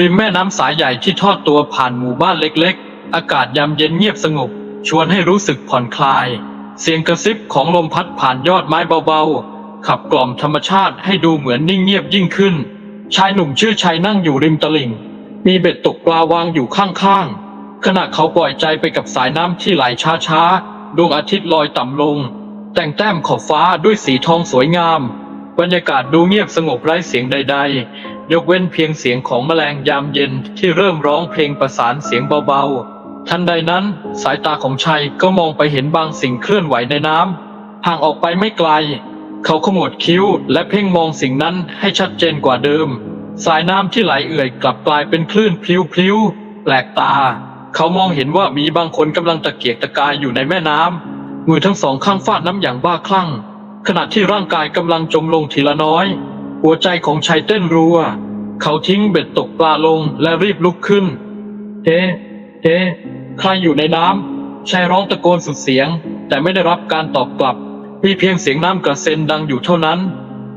ริมแม่น้ำสายใหญ่ที่ทอดตัวผ่านหมู่บ้านเล็กๆ อากาศยามเย็นเงียบสงบ ชวนให้รู้สึกผ่อนคลาย เสียงกระซิบของลมพัดผ่านยอดไม้เบาๆ ขับกล่อมธรรมชาติให้ดูเหมือนนิ่งเงียบยิ่งขึ้น ชายหนุ่มชื่อชัยนั่งอยู่ริมตลิ่ง มีเบ็ดตกปลาวางอยู่ข้างๆ ขณะเขาปล่อยใจไปกับสายน้ำที่ไหลช้าๆ ดวงอาทิตย์ลอยต่ำลง แต่งแต้มขอบฟ้าด้วยสีทองสวยงาม บรรยากาศดูเงียบสงบไร้เสียงใด ๆ ยกเว้นเพียงเสียงของแมลงยามเย็นที่เริ่มร้องเพลงประสานเสียงเบาๆ ทันใดนั้นสายตาของชัยก็มองไปเห็นบางสิ่งเคลื่อนไหวในน้ำห่างออกไปไม่ไกล เขาขมวดคิ้วและเพ่งมองสิ่งนั้นให้ชัดเจนกว่าเดิม สายน้ำที่ไหลเอื่อยกลับกลายเป็นคลื่นพลิ้วๆแปลกตา เขามองเห็นว่ามีบางคนกำลังตะเกียกตะกายอยู่ในแม่น้ำมือทั้งสองข้างฟาดน้ำอย่างบ้าคลั่ง ขณะที่ร่างกายกำลังจมลงทีละน้อย หัวใจของชายเต้นรัว เขาทิ้งเบ็ดตกปลาลงและรีบลุกขึ้น เฮ้เฮ้ใครอยู่ในน้ำชายร้องตะโกนสุดเสียง แต่ไม่ได้รับการตอบกลับ มีเพียงเสียงน้ำกระเซ็นดังอยู่เท่านั้น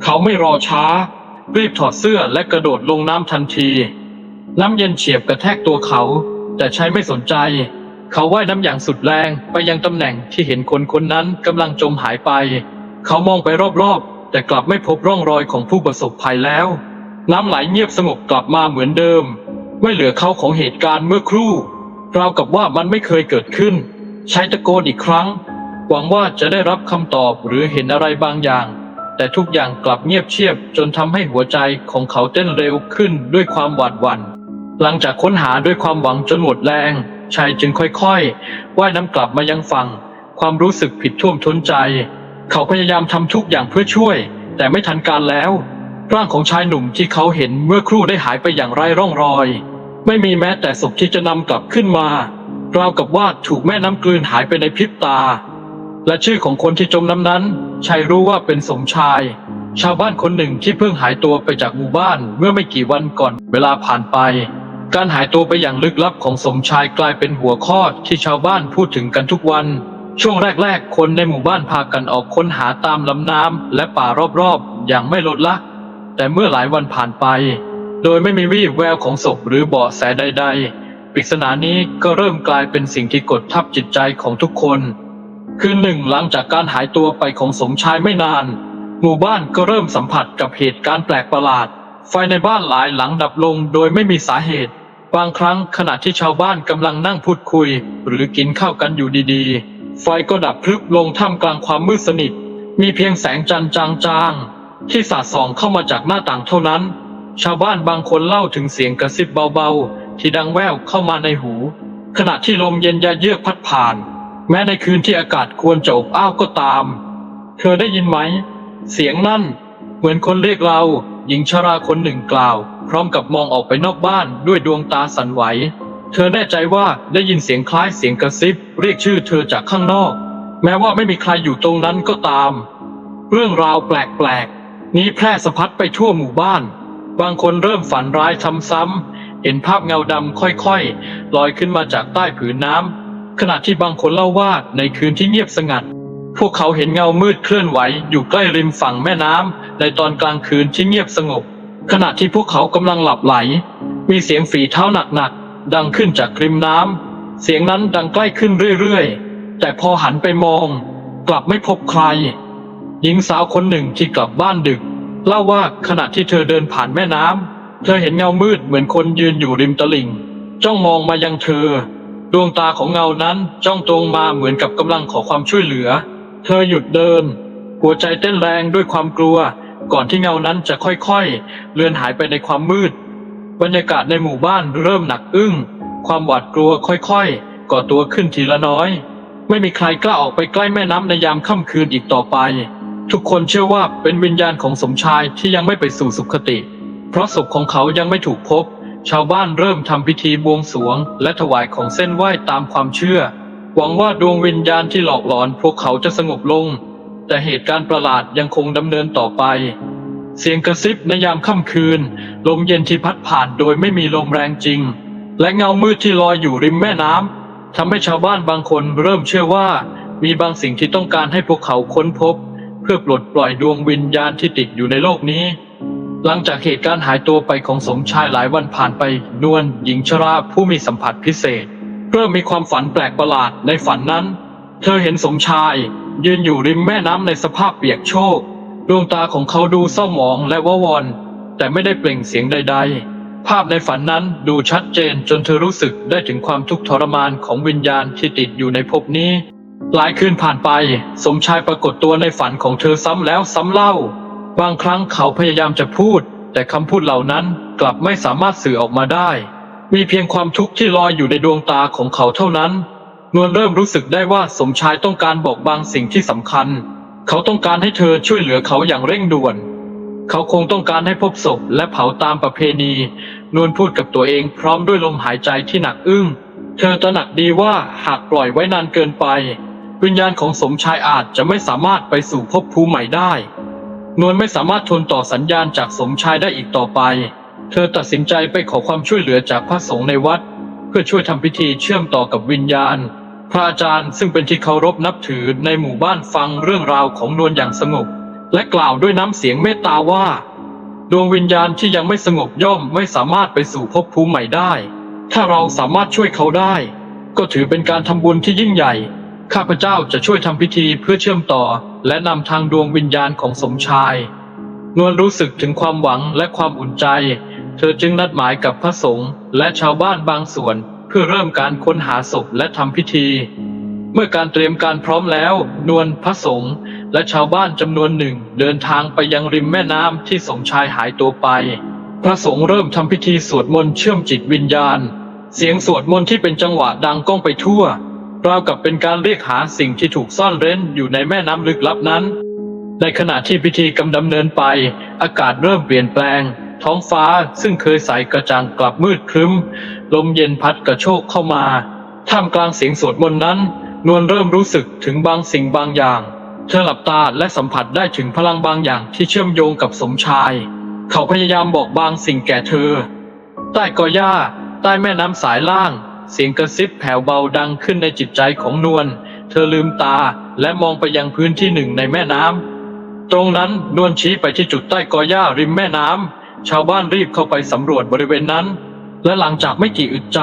เขาไม่รอช้า รีบถอดเสื้อและกระโดดลงน้ำทันที น้ำเย็นเฉียบกระแทกตัวเขา แต่ชายไม่สนใจ เขาว่ายน้ำอย่างสุดแรงไปยังตำแหน่งที่เห็นคนคนนั้นกำลังจมหายไป เขามองไปรอบๆ แต่กลับไม่พบร่องรอยของผู้ประสบภัยแล้ว น้ำไหลเงียบสงบกลับมาเหมือนเดิม ไม่เหลือเขาของเหตุการณ์เมื่อครู่ ราวกับว่ามันไม่เคยเกิดขึ้น ใช้ตะโกนอีกครั้ง หวังว่าจะได้รับคำตอบหรือเห็นอะไรบางอย่าง แต่ทุกอย่างกลับเงียบเชียบจนทำให้หัวใจของเขาเต้นเร็วขึ้นด้วยความหวาดหวัน่นหลังจากค้นหาด้วยความหวังจนหมดแรง ชายจึงค่อยๆว่ายน้ำกลับมายังฝั่ง ความรู้สึกผิดท่วมท้นใจ เขาพยายามทำทุกอย่างเพื่อช่วย แต่ไม่ทันการแล้ว ร่างของชายหนุ่มที่เขาเห็นเมื่อครู่ได้หายไปอย่างไร้ร่องรอย ไม่มีแม้แต่ศพที่จะนำกลับขึ้นมาราวกับว่าถูกแม่น้ำกลืนหายไปในพริบตา และชื่อของคนที่จมน้ำนั้นชายรู้ว่าเป็นสมชาย ชาวบ้านคนหนึ่งที่เพิ่งหายตัวไปจากหมู่บ้านเมื่อไม่กี่วันก่อนเวลาผ่านไป การหายตัวไปอย่างลึกลับของสมชายกลายเป็นหัวข้อที่ชาวบ้านพูดถึงกันทุกวัน ช่วงแรกๆ คนในหมู่บ้านพากันออกค้นหาตามลำน้ำและป่ารอบๆ อย่างไม่ลดละ แต่เมื่อหลายวันผ่านไป โดยไม่มีวี่แววของศพหรือเบาะแสใด ๆ ปริศนานี้ก็เริ่มกลายเป็นสิ่งที่กดทับจิตใจของทุกคน คืนหนึ่งหลังจากการหายตัวไปของสมชายไม่นาน หมู่บ้านก็เริ่มสัมผัสกับเหตุการณ์แปลกประหลาด ไฟในบ้านหลายหลังดับลงโดยไม่มีสาเหตุ บางครั้งขณะที่ชาวบ้านกำลังนั่งพูดคุย หรือกินข้าวกันอยู่ดีๆ ไฟก็ดับพลึบลงท่ามกลางความมืดสนิท มีเพียงแสงจันทร์จางๆ ที่สาดส่องเข้ามาจากหน้าต่างเท่านั้น ชาวบ้านบางคนเล่าถึงเสียงกระซิบเบาๆ ที่ดังแว่วเข้ามาในหู ขณะที่ลมเย็นยาเยือกพัดผ่าน แม้ในคืนที่อากาศควรจะอบอ้าวก็ตาม เธอได้ยินไหม เสียงนั่น เหมือนคนเรียกเรา หญิงชราคนหนึ่งกล่าว พร้อมกับมองออกไปนอกบ้านด้วยดวงตาสั่นไหว เธอแน่ใจว่าได้ยินเสียงคล้ายเสียงกระซิบ เรียกชื่อเธอจากข้างนอก แม้ว่าไม่มีใครอยู่ตรงนั้นก็ตาม เรื่องราวแปลกๆ นี้แพร่สะพัดไปทั่วหมู่บ้าน บางคนเริ่มฝันร้ายซ้ำๆเห็นภาพเงาดำค่อยๆ ลอยขึ้นมาจากใต้ผืนน้ำขณะที่บางคนเล่าว่าในคืนที่เงียบสงัด พวกเขาเห็นเงามืดเคลื่อนไหวอยู่ใกล้ริมฝั่งแม่น้ำในตอนกลางคืนที่เงียบสงบ ขณะที่พวกเขากำลังหลับไหล มีเสียงฝีเท้าหนักๆ ดังขึ้นจากริมน้ำ เสียงนั้นดังใกล้ขึ้นเรื่อยๆ แต่พอหันไปมอง กลับไม่พบใคร หญิงสาวคนหนึ่งที่กลับบ้านดึก เล่าว่าขณะที่เธอเดินผ่านแม่น้ำ เธอเห็นเงามืดเหมือนคนยืนอยู่ริมตลิ่ง จ้องมองมายังเธอ ดวงตาของเงานั้นจ้องตรงมาเหมือนกับกำลังขอความช่วยเหลือ เธอหยุดเดิน หัวใจเต้นแรงด้วยความกลัว ก่อนที่เงานั้นจะค่อยๆ เลือนหายไปในความมืด บรรยากาศในหมู่บ้านเริ่มหนักอึ้ง ความหวาดกลัวค่อยๆ ก่อตัวขึ้นทีละน้อย ไม่มีใครกล้าออกไปใกล้แม่น้ำในยามค่ำคืนอีกต่อไป ทุกคนเชื่อว่าเป็นวิญญาณของสมชายที่ยังไม่ไปสู่สุคติ เพราะศพของเขายังไม่ถูกพบ ชาวบ้านเริ่มทำพิธีบวงสรวง และถวายของเส้นไหว้ตามความเชื่อ หวังว่าดวงวิญญาณที่หลอกหลอน พวกเขาจะสงบลง แต่เหตุการณ์ประหลาดยังคงดำเนินต่อไป เสียงกระซิบในยามค่ำคืน ลมเย็นที่พัดผ่านโดยไม่มีลมแรงจริง และเงามืดที่ลอยอยู่ริมแม่น้ำทำให้ชาวบ้านบางคนเริ่มเชื่อว่า มีบางสิ่งที่ต้องการให้พวกเขาค้นพบ เพื่อปลดปล่อยดวงวิญญาณที่ติดอยู่ในโลกนี้ หลังจากเหตุการณ์หายตัวไปของสมชายหลายวันผ่านไป นวลหญิงชราผู้มีสัมผัสพิเศษเริ่มมีความฝันแปลกประหลาดในฝันนั้น เธอเห็นสมชาย ยืนอยู่ริมแม่น้ำในสภาพเปียกโชก ดวงตาของเขาดูเศร้าหมองและว้าวอน แต่ไม่ได้เปล่งเสียงใด ๆ ภาพในฝันนั้นดูชัดเจนจนเธอรู้สึกได้ถึงความทุกข์ทรมานของวิญญาณที่ติดอยู่ในภพนี้ หลายคืนผ่านไป สมชายปรากฏตัวในฝันของเธอซ้ำแล้วซ้ำเล่า บางครั้งเขาพยายามจะพูด แต่คำพูดเหล่านั้นกลับไม่สามารถสื่อออกมาได้ มีเพียงความทุกข์ที่ลอยอยู่ในดวงตาของเขาเท่านั้นนวลเริ่มรู้สึกได้ว่าสมชายต้องการบอกบางสิ่งที่สำคัญ เขาต้องการให้เธอช่วยเหลือเขาอย่างเร่งด่วน เขาคงต้องการให้พบศพและเผาตามประเพณี นวลพูดกับตัวเองพร้อมด้วยลมหายใจที่หนักอึ้ง เธอตระหนักดีว่าหากปล่อยไว้นานเกินไป วิญญาณของสมชายอาจจะไม่สามารถไปสู่ภพภูมิใหม่ได้ นวลไม่สามารถทนต่อสัญญาณจากสมชายได้อีกต่อไป เธอตัดสินใจไปขอความช่วยเหลือจากพระสงฆ์ในวัด เพื่อช่วยทำพิธีเชื่อมต่อกับวิญญาณ พระอาจารย์ซึ่งเป็นที่เคารพนับถือในหมู่บ้านฟังเรื่องราวของนวลอย่างสงบ และกล่าวด้วยน้ำเสียงเมตตาว่า ดวงวิญญาณที่ยังไม่สงบย่อมไม่สามารถไปสู่ภพภูมิใหม่ได้ ถ้าเราสามารถช่วยเขาได้ ก็ถือเป็นการทำบุญที่ยิ่งใหญ่ ข้าพเจ้าจะช่วยทำพิธีเพื่อเชื่อมต่อ และนำทางดวงวิญญาณของสมชาย นวลรู้สึกถึงความหวังและความอุ่นใจ เธอจึงนัดหมายกับพระสงฆ์และชาวบ้านบางส่วน พื่อเริ่มการค้นหาศพและทำพิธี เมื่อการเตรียมการพร้อมแล้ว นวลพระสงฆ์และชาวบ้านจำนวนหนึ่งเดินทางไปยังริมแม่น้ำที่สมชายหายตัวไป พระสงฆ์เริ่มทำพิธีสวดมนต์เชื่อมจิตวิญญาณ เสียงสวดมนต์ที่เป็นจังหวะดังก้องไปทั่ว ราวกับเป็นการเรียกหาสิ่งที่ถูกซ่อนเร้นอยู่ในแม่น้ำลึกลับนั้น ในขณะที่พิธีกำลังดำเนินไป อากาศเริ่มเปลี่ยนแปลงท้องฟ้าซึ่งเคยใสกระจ่างกลับมืดครึ้ม ลมเย็นพัดกระโชกเข้ามา ท่ามกลางเสียงสวดมนต์นั้น นวลเริ่มรู้สึกถึงบางสิ่งบางอย่าง เธอหลับตาและสัมผัสได้ถึงพลังบางอย่างที่เชื่อมโยงกับสมชาย เขาพยายามบอกบางสิ่งแก่เธอ ใต้กอหญ้า ใต้แม่น้ำสายล่าง เสียงกระซิบแผ่วเบาดังขึ้นในจิตใจของนวล เธอลืมตาและมองไปยังพื้นที่หนึ่งในแม่น้ำ ตรงนั้นนวลชี้ไปที่จุดใต้กอหญ้าริมแม่น้ำชาวบ้านรีบเข้าไปสำรวจบริเวณนั้น และหลังจากไม่กี่อึดใจ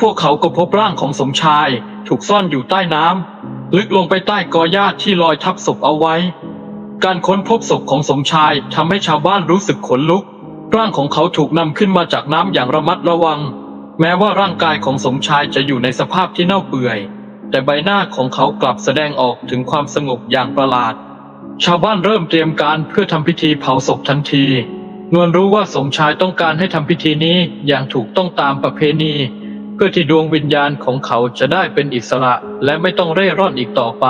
พวกเขาก็พบร่างของสมชาย ถูกซ่อนอยู่ใต้น้ำลึกลงไปใต้กอหญ้าที่ลอยทับศพเอาไว้ การค้นพบศพของสมชายทำให้ชาวบ้านรู้สึกขนลุก ร่างของเขาถูกนำขึ้นมาจากน้ำอย่างระมัดระวัง แม้ว่าร่างกายของสมชายจะอยู่ในสภาพที่เน่าเปื่อย แต่ใบหน้าของเขากลับแสดงออกถึงความสงบอย่างประหลาด ชาวบ้านเริ่มเตรียมการเพื่อทำพิธีเผาศพทันที นวลรู้ว่าสมชายต้องการให้ทำพิธีนี้อย่างถูกต้องตามประเพณี เพื่อที่ดวงวิญญาณของเขาจะได้เป็นอิสระและไม่ต้องเร่ร่อนอีกต่อไป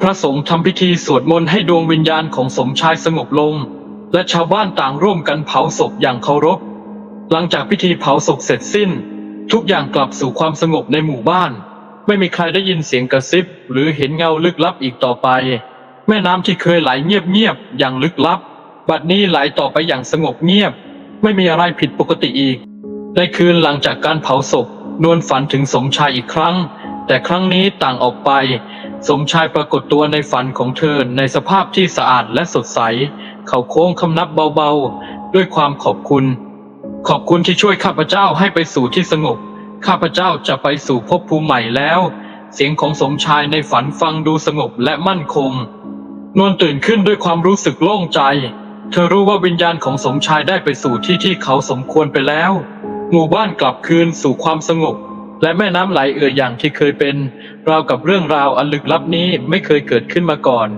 พระสงฆ์ทำพิธีสวดมนต์ให้ดวงวิญญาณของสมชายสงบลง และชาวบ้านต่างร่วมกันเผาศพอย่างเคารพ หลังจากพิธีเผาศพเสร็จสิ้น ทุกอย่างกลับสู่ความสงบในหมู่บ้าน ไม่มีใครได้ยินเสียงกระซิบ หรือเห็นเงาลึกลับอีกต่อไป แม่น้ำที่เคยไหลเงียบๆอย่างลึกลับ บัดนี้ไหลต่อไปอย่างสงบเงียบ ไม่มีอะไรผิดปกติอีก ในคืนหลังจากการเผาศพ นวลฝันถึงสมชายอีกครั้ง แต่ครั้งนี้ต่างออกไป สมชายปรากฏตัวในฝันของเธอในสภาพที่สะอาดและสดใส เขาโค้งคำนับเบาๆ ด้วยความขอบคุณ ขอบคุณที่ช่วยข้าพเจ้าให้ไปสู่ที่สงบ ข้าพเจ้าจะไปสู่ภพภูมิใหม่แล้ว เสียงของสมชายในฝันฟังดูสงบและมั่นคง นวลตื่นขึ้นด้วยความรู้สึกโล่งใจ เธอรู้ว่าวิญญาณของสมชายได้ไปสู่ที่ที่เขาสมควรไปแล้ว หมู่บ้านกลับคืนสู่ความสงบ และแม่น้ำไหลเอ่ยอย่างที่เคยเป็น ราวกับเรื่องราวอันลึกลับนี้ไม่เคยเกิดขึ้นมาก่อน